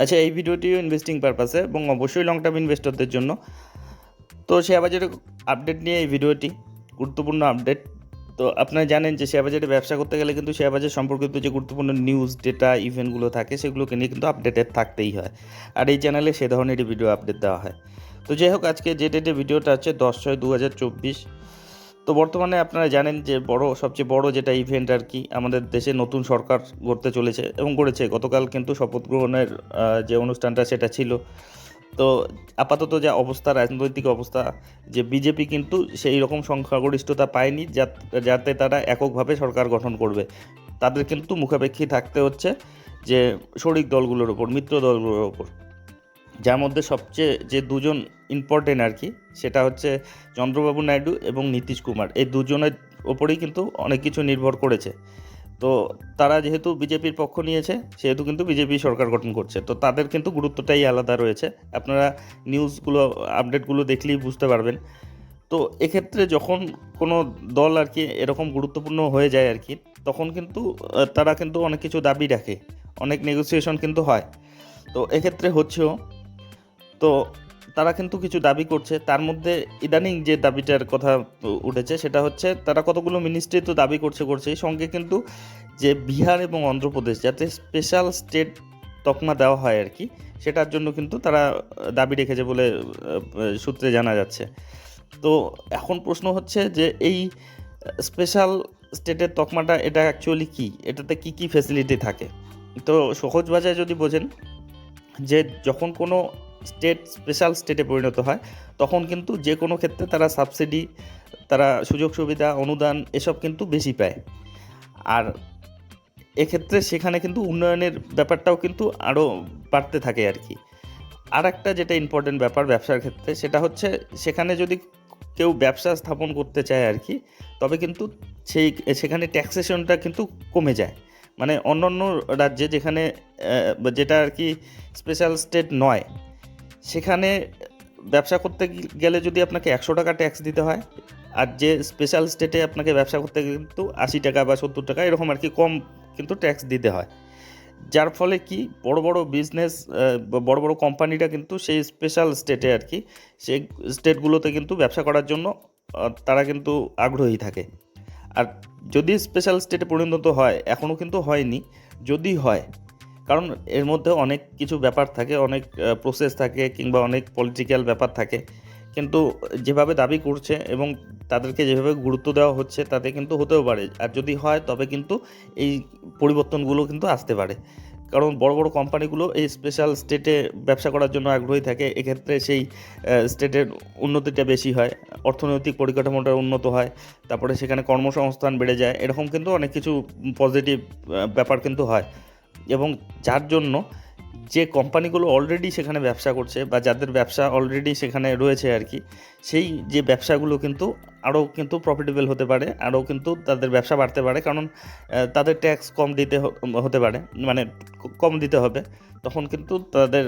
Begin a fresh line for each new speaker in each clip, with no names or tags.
আচ্ছা এই ভিডিওটিও ইনভেস্টিং পারপাসে এবং অবশ্যই লং টার্ম ইনভেস্টরদের জন্য। তো শেয়ার বাজারের আপডেট নিয়ে এই ভিডিওটি, গুরুত্বপূর্ণ আপডেট তো আপনারা জানেন যে শেয়ার বাজারে ব্যবসা করতে গেলে কিন্তু শেয়ার বাজার সম্পর্কিত যে গুরুত্বপূর্ণ নিউজ ডেটা ইভেন্টগুলো থাকে, সেগুলোকে নিয়ে কিন্তু আপডেটেড থাকতেই হয়। আর এই চ্যানেলে সে ধরনেরই ভিডিও আপডেট দেওয়া হয়। তো যাই হোক, আজকে যে ডেটে ভিডিওটা আছে দশ ছয় দু হাজার চব্বিশ। তো বর্তমানে আপনারা জানেন যে বড়, সবচেয়ে বড় যেটা ইভেন্ট আর কি আমাদের দেশে নতুন সরকার গড়তে চলেছে এবং গড়েছে। গতকাল কিন্তু শপথ গ্রহণের যে অনুষ্ঠানটা সেটা ছিল। তো আপাতত যা অবস্থা, রাজনৈতিক অবস্থা, যে বিজেপি কিন্তু সেই রকম সংখ্যাগরিষ্ঠতা পায়নি যাতে তারা এককভাবে সরকার গঠন করবে। তাদের কিন্তু মুখাপেক্ষী থাকতে হচ্ছে যে শরিক দলগুলোর ওপর, মিত্র দলগুলোর ওপর। যার মধ্যে সবচেয়ে যে দুজন ইম্পর্টেন্ট আর কি। সেটা হচ্ছে চন্দ্রবাবু নাইডু এবং নীতিশ কুমার। এই দুজনের ওপরেই কিন্তু অনেক কিছু নির্ভর করেছে। তো তারা যেহেতু বিজেপির পক্ষ নিয়েছে, সেহেতু কিন্তু বিজেপি সরকার গঠন করছে। তো তাদের কিন্তু গুরুত্বটাই আলাদা রয়েছে। আপনারা নিউজগুলো, আপডেটগুলো দেখলেই বুঝতে পারবেন। তো এক্ষেত্রে যখন কোনো দল আর কি এরকম গুরুত্বপূর্ণ হয়ে যায় আর কি, তখন কিন্তু তারা কিন্তু অনেক কিছু দাবি রাখে। অনেক নেগোসিয়েশন কিন্তু হয়। তো এক্ষেত্রে হচ্ছেও, তো তারা কিন্তু কিছু দাবি করছে। তার মধ্যে ইদানিং যে দাবিটার কথা উঠেছে সেটা হচ্ছে তারা কতগুলো মিনিস্ট্রি তো দাবি করছে করছে এই সঙ্গে কিন্তু যে বিহার এবং অন্ধ্রপ্রদেশ যাতে স্পেশাল স্টেট তকমা দেওয়া হয় আর কি, সেটার জন্য কিন্তু তারা দাবি রেখেছে বলে সূত্রে জানা যাচ্ছে। তো এখন প্রশ্ন হচ্ছে যে এই স্পেশাল স্টেটের তকমাটা এটা অ্যাকচুয়ালি কি? এটাতে কি কি ফেসিলিটি থাকে? তো সহজ ভাষায় যদি বোঝেন যে যখন কোনো স্টেট স্পেশাল স্টেটে পরিণত হয়, তখন কিন্তু যে কোনো ক্ষেত্রে তারা সাবসিডি তারা সুযোগ সুবিধা, অনুদান এসব কিন্তু বেশি পায়। আর এক্ষেত্রে সেখানে কিন্তু উন্নয়নের ব্যাপারটাও কিন্তু আরও বাড়তে থাকে আর কি। আর একটা যেটা ইম্পর্টেন্ট ব্যাপার ব্যবসার ক্ষেত্রে, সেটা হচ্ছে সেখানে যদি কেউ ব্যবসা স্থাপন করতে চায় আর কি, তবে কিন্তু সেই, সেখানে ট্যাক্সেশনটা কিন্তু কমে যায়। মানে অন্য অন্য রাজ্যে যেখানে যেটা আর কি স্পেশাল স্টেট নয় সেখানে ব্যবসা করতে গেলে যদি আপনাকে একশো টাকা ট্যাক্স দিতে হয়, আর যে স্পেশাল স্টেটে আপনাকে ব্যবসা করতে গেলে কিন্তু আশি টাকা বা সত্তর টাকা এরকম আর কি কম কিন্তু ট্যাক্স দিতে হয়। যার ফলে কি বড় বড় বিজনেস বড় বড় কোম্পানিটা কিন্তু সেই স্পেশাল স্টেটে আর কি, সেই স্টেটগুলোতে কিন্তু ব্যবসা করার জন্য তারা কিন্তু আগ্রহী থাকে। আর যদি স্পেশাল স্টেটে পরিণত হয় এখনও কিন্তু হয়নি, যদি হয় কারণ এর মধ্যে অনেক কিছু ব্যাপার থাকে, অনেক প্রসেস থাকে কিংবা অনেক পলিটিক্যাল ব্যাপার থাকে। কিন্তু যেভাবে দাবি করছে এবং তাদেরকে যেভাবে গুরুত্ব দেওয়া হচ্ছে, তাতে কিন্তু হতেও পারে। আর যদি হয়, তবে কিন্তু এই পরিবর্তনগুলো কিন্তু আসতে পারে। কারণ বড় বড় কোম্পানিগুলো এই স্পেশাল স্টেটে ব্যবসা করার জন্য আগ্রহী থাকে। এক্ষেত্রে সেই স্টেটের উন্নতিটা বেশি হয়, অর্থনৈতিক পরিকাঠামোটা উন্নত হয়, তারপরে সেখানে কর্মসংস্থান বেড়ে যায়। এরকম কিন্তু অনেক কিছু পজিটিভ ব্যাপার কিন্তু হয়। এবং যার জন্য যে কোম্পানিগুলো অলরেডি সেখানে ব্যবসা করছে বা যাদের ব্যবসা অলরেডি সেখানে রয়েছে আর কি, সেই যে ব্যবসাগুলো কিন্তু আরও কিন্তু প্রফিটেবল হতে পারে, আরও কিন্তু তাদের ব্যবসা বাড়তে পারে, কারণ তাদের ট্যাক্স কম দিতে হতে পারে মানে কম দিতে হবে, তখন কিন্তু তাদের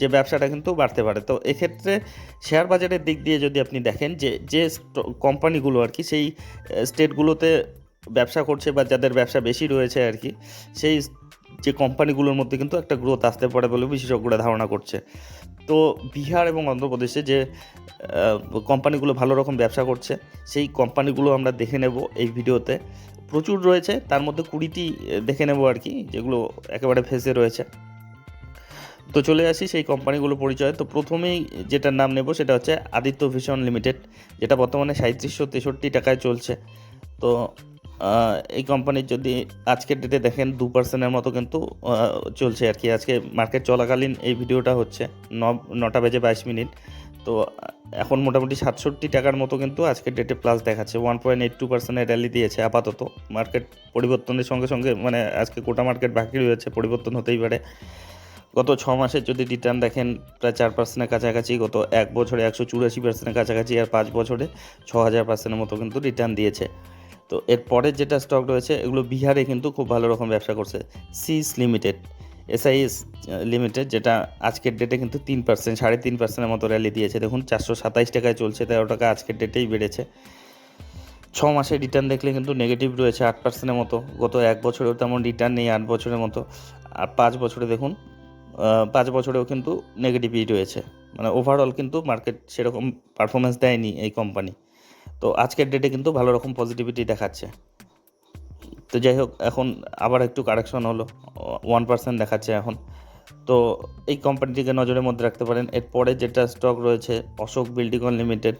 যে ব্যবসাটা কিন্তু বাড়তে পারে। তো এক্ষেত্রে শেয়ার বাজারের দিক দিয়ে যদি আপনি দেখেন যে যে কোম্পানিগুলো আর কি, সেই স্টেটগুলোতে ব্যবসা করছে বা যাদের ব্যবসা বেশি রয়েছে আর কি, সেই যে কোম্পানিগুলোর মধ্যে কিন্তু একটা গ্রোথ আসতে পারে বলে বিশেষজ্ঞরা ধারণা করছে। তো বিহার এবং অন্ধ্রপ্রদেশে যে কোম্পানিগুলো ভালো রকম ব্যবসা করছে, সেই কোম্পানিগুলো আমরা দেখে নেব এই ভিডিওতে। প্রচুর রয়েছে, তার মধ্যে কুড়িটি দেখে নেব আর কি, যেগুলো একেবারে ফেসে রয়েছে। তো চলে আসি সেই কোম্পানিগুলো পরিচয়। তো প্রথমেই যেটার নাম নেব সেটা হচ্ছে আদিত্য ভিশন লিমিটেড, যেটা বর্তমানে সাঁত্রিশশো তেষট্টি টাকায় চলছে। তো এই কোম্পানির যদি আজকের ডেটে দেখেন দু পার্সেন্টের মতো কিন্তু চলছে আর কি। আজকে মার্কেট চলাকালীন এই ভিডিওটা হচ্ছে ন, নটা বেজে বাইশ মিনিট। তো এখন মোটামুটি সাতষট্টি টাকার মতো কিন্তু আজকের ডেটে প্লাস দেখাচ্ছে। ওয়ান পয়েন্ট এইট টু পার্সেন্টের র্যালি দিয়েছে আপাতত। মার্কেট পরিবর্তনের সঙ্গে সঙ্গে মানে আজকে গোটা মার্কেট বাকি রয়েছে, পরিবর্তন হতেই পারে। গত ছ মাসের যদি রিটার্ন দেখেন, প্রায় চার পার্সেন্টের কাছাকাছি, গত এক বছরে একশো চুরাশি পার্সেন্টের কাছাকাছি আর পাঁচ বছরে ছ হাজার পার্সেন্টের মতো কিন্তু রিটার্ন দিয়েছে। তো এর পরের যেটা স্টক রয়েছে, এগুলো বিহারে কিন্তু খুব ভালো রকম ব্যবসা করছে সিস লিমিটেড এসআইএস লিমিটেড যেটা আজকের ডেটে কিন্তু তিন পার্সেন্ট সাড়ে তিন পার্সেন্টের মতো র্যালি দিয়েছে। দেখুন, চারশো সাতাইশ টাকায় চলছে, তেরো টাকা আজকের ডেটেই বেড়েছে। ছ মাসে রিটার্ন দেখলে কিন্তু নেগেটিভ রয়েছে আট পার্সেন্টের মতো। গত এক বছরেও তেমন রিটার্ন নেই আট বছরের মতো। আর পাঁচ বছরে দেখুন পাঁচ বছরেও কিন্তু নেগেটিভই রয়েছে। মানে ওভারঅল কিন্তু মার্কেট সেরকম পারফরমেন্স দেয়নি এই কোম্পানি তো আজকের ডেটে কিন্তু ভালো রকম পজিটিভিটি দেখাচ্ছে। তো যাই হোক, এখন আবার একটু কারেকশন হলো ওয়ান পার্সেন্ট দেখাচ্ছে এখন। তো এই কোম্পানিটিকে নজরের মধ্যে রাখতে পারেন। এরপরে যেটা স্টক রয়েছে, অশোক বিল্ডিং লিমিটেড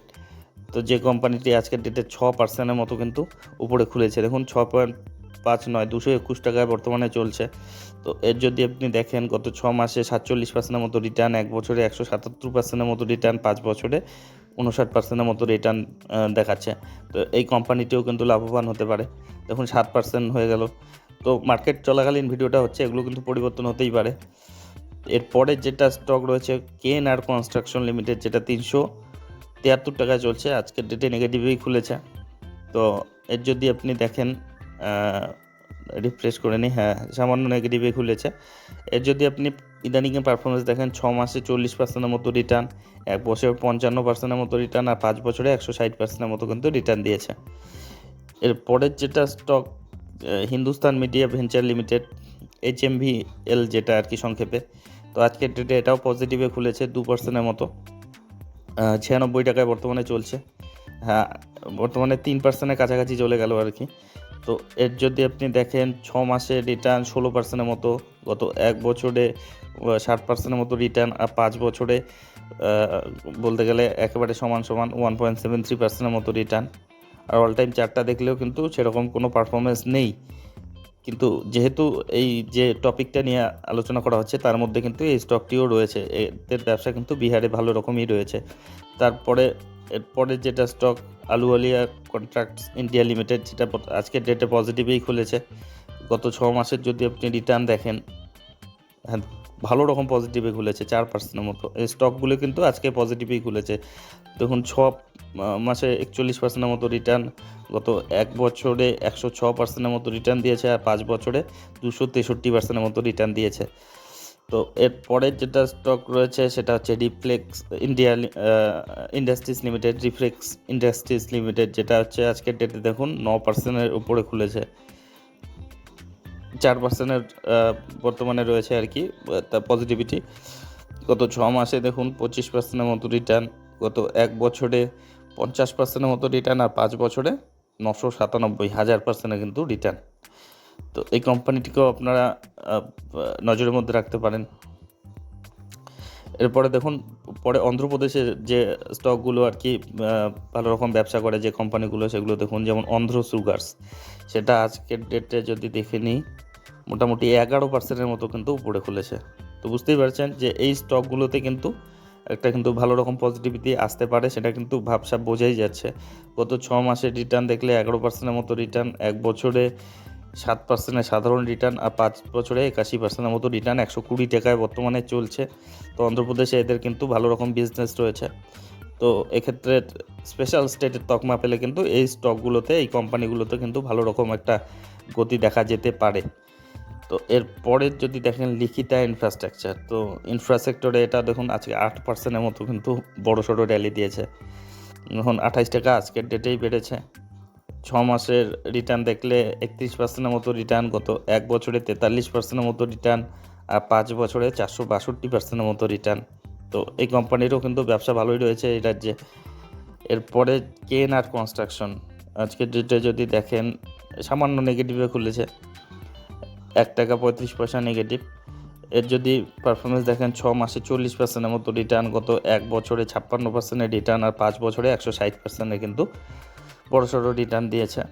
তো যে কোম্পানিটি আজকের ডেটে ছ পার্সেন্টের মতো কিন্তু উপরে খুলেছে। দেখুন, ছ পয়েন্ট পাঁচ নয়, দুশো একুশ টাকায় বর্তমানে চলছে। তো এর যদি আপনি দেখেন, গত ছ মাসে সাতচল্লিশ পার্সেন্টের মতো রিটার্ন এক বছরে একশো সাতাত্তর পার্সেন্টের মতো রিটার্ন পাঁচ বছরে উনষাট পার্সেন্টের মতো রিটার্ন দেখাচ্ছে। তো এই কোম্পানিটিও কিন্তু লাভবান হতে পারে। দেখুন, সাত পার্সেন্ট হয়ে গেল। তো মার্কেট চলাকালীন ভিডিওটা হচ্ছে, এগুলো কিন্তু পরিবর্তন হতেই পারে। এরপরে যেটা স্টক রয়েছে কেন আর কনস্ট্রাকশন লিমিটেড যেটা তিনশো তিয়াত্তর টাকায় চলছে, আজকের ডেটে নেগেটিভই খুলেছে। তো এর যদি আপনি দেখেন রিফ্রেশ করে নিই হ্যাঁ সামান্য নেগেটিভে খুলেছে। এর যদি আপনি ইদানিংয়ে পারফরমেন্স দেখেন, ছ মাসে চল্লিশ পার্সেন্টের মতো রিটার্ন এক বছর পঞ্চান্ন পার্সেন্টের মতো রিটার্ন আর পাঁচ বছরে একশো ষাট পার্সেন্টের মতো কিন্তু রিটার্ন দিয়েছে। এর পরের যেটা stock Hindustan media venture limited H M V L যেটা আর কি সংক্ষেপে, তো আজকের ডেটে এটাও পজিটিভে খুলেছে দু পার্সেন্টের মতো। ছিয়ানব্বই টাকায় বর্তমানে চলছে। হ্যাঁ বর্তমানে তিন পার্সেন্টের কাছাকাছি চলে গেল আর কি। তো এর যদি আপনি দেখেন, ছ মাসে রিটার্ন ষোলো পার্সেন্টের মতো গত এক বছরে ষাট পার্সেন্টের মতো রিটার্ন আর পাঁচ বছরে বলতে গেলে একেবারে সমান সমান ওয়ান পয়েন্ট সেভেন থ্রি পার্সেন্টের মতো রিটার্ন আর অল টাইম চারটা দেখলেও কিন্তু সেরকম কোনো পারফরমেন্স নেই। কিন্তু যেহেতু এই যে টপিকটা নিয়ে আলোচনা করা হচ্ছে, তার মধ্যে কিন্তু এই স্টকটিও রয়েছে। এদের ব্যবসা কিন্তু বিহারে ভালো রকমই রয়েছে। তারপরে, এরপরে যেটা stock Ahluwalia contracts India limited যেটা আজকের ডেটে পজিটিভেই খুলেছে। গত ছ মাসের যদি আপনি রিটার্ন দেখেন হ্যাঁ ভালো রকম পজিটিভে খুলেছে চার পার্সেন্টের মতো। এই স্টকগুলো কিন্তু আজকে পজিটিভেই খুলেছে দেখুন, ছ মাসে একচল্লিশ পার্সেন্টের মতো রিটার্ন গত এক বছরে একশো ছ পার্সেন্টের মতো রিটার্ন দিয়েছে আর পাঁচ বছরে দুশো তেষট্টি পার্সেন্টের মতো রিটার্ন দিয়েছে। তো এর পরের যেটা স্টক রয়েছে, সেটা হচ্ছে Reflex India industries limited Reflex industries limited যেটা হচ্ছে আজকের ডেটে দেখুন, ন পার্সেন্টের উপরে খুলেছে। চার পার্সেন্টের বর্তমানে রয়েছে আর কি আহ, তা পজিটিভিটি গত ছ মাসে দেখুন পঁচিশ পার্সেন্টের মতো রিটার্ন গত এক বছরে পঞ্চাশ পার্সেন্টের মতো রিটার্ন আর পাঁচ বছরে নশো সাতানব্বই হাজার পার্সেন্টের কিন্তু রিটার্ন তো এই কোম্পানিটিকেও আপনারা নজরের মধ্যে রাখতে পারেন। এরপরে দেখুন পরে অন্ধ্রপ্রদেশের যে স্টকগুলো আর কি ভালো রকম ব্যবসা করে যে কোম্পানিগুলো সেগুলো দেখুন যেমন অন্ধ্র সুগার্স সেটা আজকের ডেটে যদি দেখে নিই মোটামুটি এগারো পার্সেন্টের মতো কিন্তু উপরে খুলেছে। তো বুঝতেই পারছেন যে এই স্টকগুলোতে কিন্তু একটা কিন্তু ভালো রকম পজিটিভিটি আসতে পারে, সেটা কিন্তু ভাবসাব বোঝাই যাচ্ছে। গত ছ মাসের রিটার্ন দেখলে এগারো পার্সেন্টের মতো রিটার্ন এক বছরে সাত পার্সেন্টের সাধারণ রিটার্ন আর পাঁচ বছরে একাশি পার্সেন্টের মতো রিটার্ন একশো কুড়ি টাকায় বর্তমানে চলছে। তো অন্ধ্রপ্রদেশে এদের কিন্তু ভালো রকম বিজনেস রয়েছে। তো এক্ষেত্রে স্পেশাল স্টেটের তকমা পেলে কিন্তু এই স্টকগুলোতে এই কোম্পানিগুলোতে কিন্তু ভালো রকম একটা গতি দেখা যেতে পারে। তো এর পরের যদি দেখেন লিখিতা ইনফ্রাস্ট্রাকচার তো ইনফ্রাস্ট্রাকচারে এটা দেখুন আজকে আট পার্সেন্টের মতো কিন্তু বড় সড়ো র্যালি দিয়েছে। এখন আঠাইশ টাকা আজকের ডেটেই বেড়েছে। ছ মাসের রিটার্ন দেখলে একত্রিশ পার্সেন্টের মতো রিটার্ন গত এক বছরে তেতাল্লিশ পার্সেন্টের মতো রিটার্ন আর পাঁচ বছরে চারশো বাষট্টি পার্সেন্টের মতো রিটার্ন তো এই কোম্পানিরও কিন্তু ব্যবসা ভালোই রয়েছে এই রাজ্যে। এরপরে কেন আর কনস্ট্রাকশন আজকের ডেটে যদি দেখেন, সামান্য নেগেটিভে খুলেছে। এক টাকা পঁয়ত্রিশ পয়সা নেগেটিভ এর যদি পারফরমেন্স দেখেন, ছ মাসে চল্লিশ পার্সেন্টের মতো রিটার্ন গত এক বছরে ছাপ্পান্ন পার্সেন্টের রিটার্ন আর পাঁচ বছরে একশো ষাট পার্সেন্টে কিন্তু বড়ো সড়ো রিটার্ন দিয়েছে।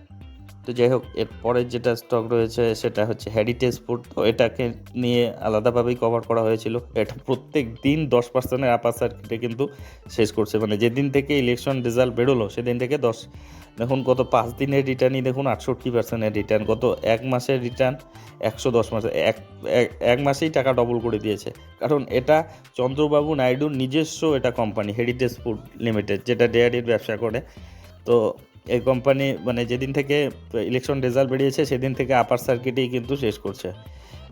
তো যাই হোক, এর পরের যেটা স্টক রয়েছে সেটা হচ্ছে হেরিটেজ ফুড তো এটাকে নিয়ে আলাদাভাবেই কভার করা হয়েছিল। এটা প্রত্যেক দিন দশ পার্সেন্টের আপার সার্কিটে কিন্তু শেষ করছে। মানে যেদিন থেকে ইলেকশন রেজাল্ট বেরোলো, সেদিন থেকে দশ। দেখুন, গত পাঁচ দিনের রিটার্নই দেখুন, আটষট্টি পার্সেন্টের রিটার্ন গত এক মাসের রিটার্ন একশো দশ মাসে এক- এক মাসেই টাকা ডবল করে দিয়েছে। কারণ এটা চন্দ্রবাবু নাইডুর নিজস্ব এটা কোম্পানি হেরিটেজ ফুড লিমিটেড যেটা ডেয়ারির ব্যবসা করে। তো এই কোম্পানি মানে যেদিন থেকে ইলেকশন রেজাল্ট বেরিয়েছে, সেদিন থেকে আপার সার্কিটেই কিন্তু শেষ করছে।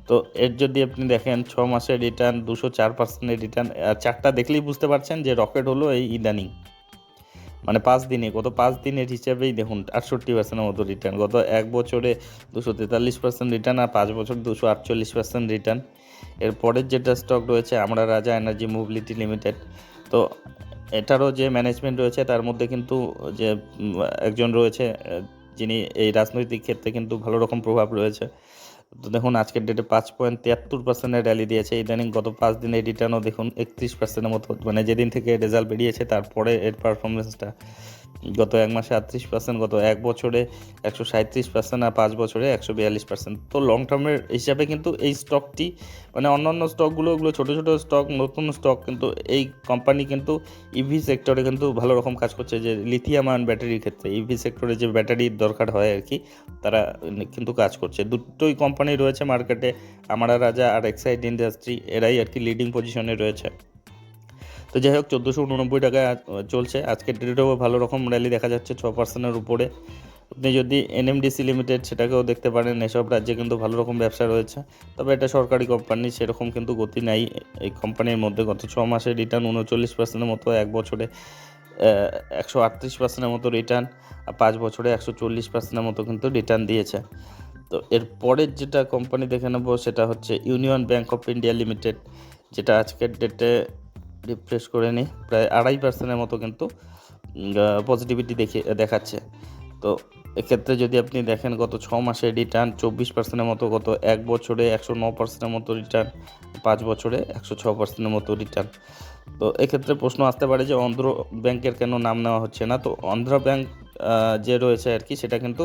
তো এর যদি আপনি দেখেন, ছ মাসের রিটার্ন দুশো চার পার্সেন্টের রিটার্ন চারটা দেখলেই বুঝতে পারছেন যে রকেট হলো এই ইদানিং। মানে পাঁচ দিনে, গত পাঁচ দিনের হিসাবেই দেখুন, আটষট্টি পার্সেন্টের মতো রিটার্ন গত এক বছরে দুশো তেতাল্লিশ পার্সেন্ট রিটার্ন আর পাঁচ বছর দুশো আটচল্লিশ পার্সেন্ট রিটার্ন এরপরের যেটা স্টক রয়েছে, আমরা রাজা এনার্জি মোবিলিটি লিমিটেড তো এটারও যে ম্যানেজমেন্ট রয়েছে, তার মধ্যে কিন্তু যে একজন রয়েছে যিনি এই রাজনৈতিক ক্ষেত্রে কিন্তু ভালো রকম প্রভাব রয়েছে। তো দেখুন, আজকের ডেটে পাঁচ পয়েন্ট তিয়াত্তর পার্সেন্টের র্যালি দিয়েছে। ইদানিং গত পাঁচ দিনের রিটার্নও দেখুন, একত্রিশ পার্সেন্টের মতো মানে যেদিন থেকে রেজাল্ট বেরিয়েছে, তারপরে এর পারফরমেন্সটা গত এক মাসে আটত্রিশ পার্সেন্ট গত এক বছরে একশো সাঁত্রিশ পার্সেন্ট আর পাঁচ বছরে একশো বিয়াল্লিশ পার্সেন্ট তো লং টার্মের হিসাবে কিন্তু এই স্টকটি মানে অন্যান্য স্টকগুলো ওগুলো ছোটো ছোটো স্টক নতুন স্টক কিন্তু এই কোম্পানি কিন্তু ইভি সেক্টরে কিন্তু ভালো রকম কাজ করছে যে লিথিয়াম আয়ন ব্যাটারির ক্ষেত্রে। ইভি সেক্টরে যে ব্যাটারির দরকার হয় আর কি, তারা কিন্তু কাজ করছে। দুটোই কোম্পানি রয়েছে মার্কেটে আমরা রাজা আর এক্সাইড ইন্ডাস্ট্রি এরাই আর কি লিডিং পজিশনে রয়েছে। তো যাই হোক, চোদ্দোশো উননব্বই টাকায় চলছে। আজকের ডেটেও ভালো রকম র্যালি দেখা যাচ্ছে ছ পার্সেন্টের উপরে। আপনি যদি এনএমডিসি লিমিটেড সেটাকেও দেখতে পারেন, এসব রাজ্যে কিন্তু ভালো রকম ব্যবসা রয়েছে। তবে এটা সরকারি কোম্পানি সেরকম কিন্তু গতি নাই। এই কোম্পানির মধ্যে গত ছ মাসে রিটার্ন উনচল্লিশ পার্সেন্টের মতো, এক বছরে একশো আটত্রিশ পার্সেন্টের মতো রিটার্ন আর পাঁচ বছরে একশো চল্লিশ পার্সেন্টের মতো কিন্তু রিটার্ন দিয়েছে। তো এর পরের যেটা কোম্পানি দেখে নেব, সেটা হচ্ছে Union Bank of India limited যেটা আজকের ডেটে রিফ্রেশ করে নিই প্রায় আড়াই পার্সেন্টের মতো কিন্তু পজিটিভিটি দেখে, দেখাচ্ছে। তো এক্ষেত্রে যদি আপনি দেখেন গত ছ মাসে রিটার্ন চব্বিশ পার্সেন্টের মতো, গত এক বছরে একশো ন পার্সেন্টের মতো রিটার্ন পাঁচ বছরে একশো ছ পার্সেন্টের মতো রিটার্ন তো এক্ষেত্রে প্রশ্ন আসতে পারে যে অন্ধ্র ব্যাংকের কেন নাম নেওয়া হচ্ছে না? তো অন্ধ্র ব্যাংক যে রয়েছে আর কি, সেটা কিন্তু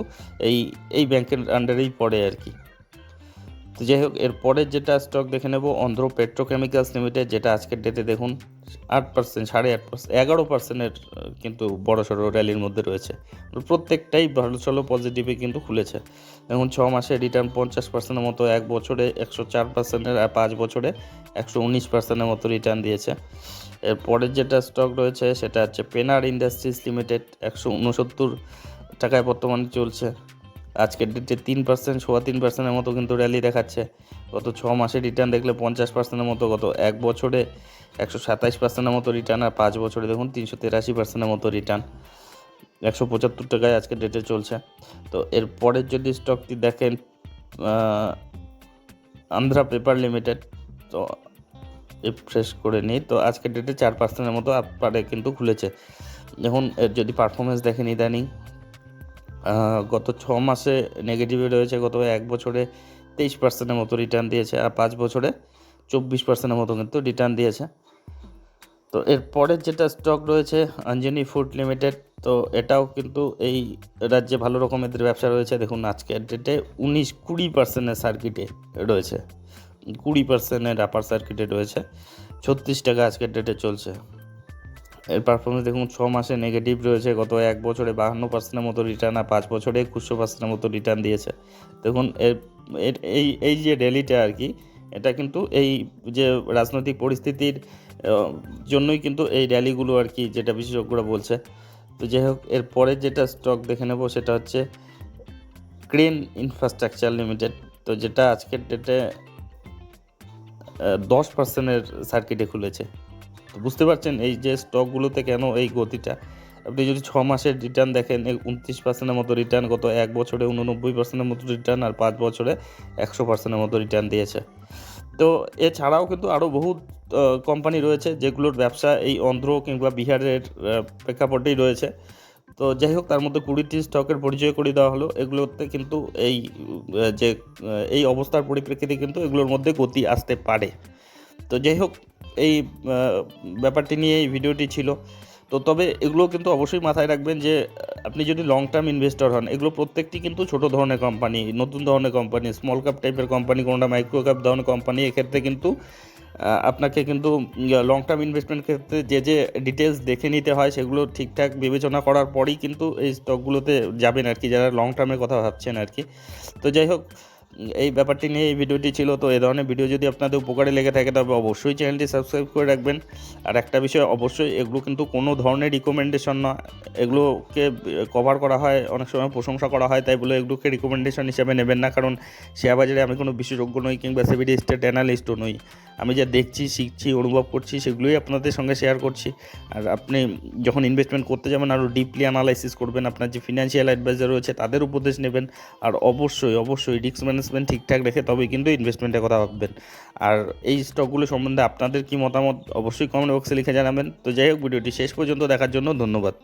এই এই ব্যাংকের আন্ডারেই পড়ে আর কি। তো যাই হোক, এর পরের যেটা স্টক দেখে নেব, অন্ধ্র পেট্রোকেমিক্যালস লিমিটেড যেটা আজকের ডেটে দেখুন, আট পার্সেন্ট সাড়ে আট পার্সেন্ট এগারো পার্সেন্টের কিন্তু বড় সড়ো র্যালির মধ্যে রয়েছে। প্রত্যেকটাই ভালো চলো পজিটিভে কিন্তু খুলেছে। এখন ছ মাসে রিটার্ন পঞ্চাশ পার্সেন্টের মতো, এক বছরে একশো চার পার্সেন্টের আর পাঁচ বছরে একশো উনিশ পার্সেন্টের মতো রিটার্ন দিয়েছে। এর পরের যেটা স্টক রয়েছে, সেটা হচ্ছে পেনার ইন্ডাস্ট্রিজ লিমিটেড একশো উনসত্তর টাকায় বর্তমানে চলছে। আজকের ডেটে তিন পার্সেন্ট সোয়া তিন পার্সেন্টের মতো কিন্তু র্যালি দেখাচ্ছে। গত ছ মাসে রিটার্ন দেখলে পঞ্চাশ পার্সেন্টের মতো, গত এক বছরে একশো সাতাইশ পার্সেন্টের মতো রিটার্ন আর পাঁচ বছরে দেখুন তিনশো তেরাশি পার্সেন্টের মতো রিটার্ন একশো পঁচাত্তর টাকায় আজকের ডেটে চলছে। তো এর পরের যদি স্টকটি দেখেন আন্ধ্রা পেপার লিমিটেড তো রিফ্রেশ করে নিই। তো আজকের ডেটে চার পার্সেন্টের মতো আপারে কিন্তু খুলেছে। দেখুন, এর যদি পারফরমেন্স দেখেন ইদানিং গত ছ মাসে নেগেটিভে রয়েছে, গত এক বছরে তেইশ পার্সেন্টের মতো রিটার্ন দিয়েছে আর পাঁচ বছরে চব্বিশ পার্সেন্টের মতো কিন্তু রিটার্ন দিয়েছে। তো এর পরের যেটা স্টক রয়েছে অঞ্জনি ফুড লিমিটেড তো এটাও কিন্তু এই রাজ্যে ভালো রকমের ব্যবসা রয়েছে। দেখুন আজকের ডেটে উনিশ কুড়ি পার্সেন্টের সার্কিটে রয়েছে। কুড়ি পার্সেন্টের আপার সার্কিটে রয়েছে। ছত্রিশ টাকা আজকের ডেটে চলছে। এর পারফরমেন্স দেখুন, ছ মাসে নেগেটিভ রয়েছে, গত এক বছরে বাহান্ন পার্সেন্টের মতো রিটার্ন আর পাঁচ বছরে একুশশো পার্সেন্টের মতো রিটার্ন দিয়েছে। দেখুন, এর এই এই যে র্যালিটা আর কি, এটা কিন্তু এই যে রাজনৈতিক পরিস্থিতির জন্যই কিন্তু এই র্যালিগুলো আর কি, যেটা বিশেষজ্ঞরা বলছে। তো যাই হোক, এর পরের যেটা স্টক দেখে নেব, সেটা হচ্ছে ক্রেন ইনফ্রাস্ট্রাকচার লিমিটেড তো যেটা আজকের ডেটে দশ পার্সেন্টের সার্কিটে খুলেছে। তো বুঝতে পারছেন এই যে স্টকগুলোতে কেন এই গতিটা? আপনি যদি ছ মাসের রিটার্ন দেখেন উনত্রিশ পার্সেন্টের মতো রিটার্ন গত এক বছরে, উননব্বই পার্সেন্টের মতো রিটার্ন আর পাঁচ বছরে একশো পার্সেন্টের মতো রিটার্ন দিয়েছে। তো এছাড়াও কিন্তু আরও বহু কোম্পানি রয়েছে যেগুলোর ব্যবসা এই অন্ধ্র কিংবা বিহারের প্রেক্ষাপটেই রয়েছে। তো যাই হোক, তার মধ্যে কুড়িটি স্টকের পরিচয় করে দেওয়া হলো। এগুলোতে কিন্তু এই যে এই অবস্থার পরিপ্রেক্ষিতে কিন্তু এগুলোর মধ্যে গতি আসতে পারে। তো যাই হোক এই ব্যাপারটি নিয়ে এই ভিডিওটি ছিল। তো তবে এগুলো কিন্তু অবশ্যই মাথায় রাখবেন যে, আপনি যদি লং টার্ম ইনভেস্টর হন, এগুলো প্রত্যেকটি কিন্তু ছোট ধরনের কোম্পানি নতুন ধরনের কোম্পানি স্মল ক্যাপ টাইপের কোম্পানি কোনটা মাইক্রো ক্যাপ ধরনের কোম্পানি এক্ষেত্রে কিন্তু আপনাকে কিন্তু লং টার্ম ইনভেস্টমেন্ট ক্ষেত্রে যে যে ডিটেলস দেখে নিতে হয়, সেগুলো ঠিকঠাক বিবেচনা করার পরেই কিন্তু এই স্টকগুলোতে যাবেন আর কি, যারা লং টার্মের কথা ভাবছেন আর কি। তো যাই হোক এই ব্যাপারটি নিয়ে এই ভিডিওটি ছিল, তো এই ধরনের ভিডিও যদি আপনাদের উপকারে লেগে থাকে, তবে অবশ্যই চ্যানেলটি সাবস্ক্রাইব করে রাখবেন। আর একটা বিষয়, অবশ্যই এগুলো কিন্তু কোনো ধরনের রিকমেন্ডেশন না এগুলোকে কভার করা হয়, অনেক সময় প্রশংসা করা হয়, তাই বলে এগুলোকে রিকমেন্ডেশন হিসেবে নেবেন না। কারণ শেয়ার বাজারে আমি কোনো বিশেষজ্ঞ নই কিংবা সেভিডি স্টেট অ্যানালিস্টও নই। আমি যা দেখছি, শিখছি, অনুভব করছি, সেগুলোই আপনাদের সঙ্গে শেয়ার করছি। আর আপনি যখন ইনভেস্টমেন্ট করতে যাবেন, আরও ডিপলি অ্যানালাইসিস করবেন, আপনার যে ফিনান্সিয়াল অ্যাডভাইজার রয়েছে, তাদের উপদেশ নেবেন। আর অবশ্যই অবশ্যই রিস্ক ম্যানেজমেন্ট ঠিকঠাক রেখে তবেই কিন্তু ইনভেস্টমেন্টের কথা ভাববেন। আর এই স্টকগুলো সম্বন্ধে আপনাদের কি মতামত অবশ্যই কমেন্ট বক্সে লিখে জানাবেন। তো যাই হোক, ভিডিওটি শেষ পর্যন্ত দেখার জন্য ধন্যবাদ।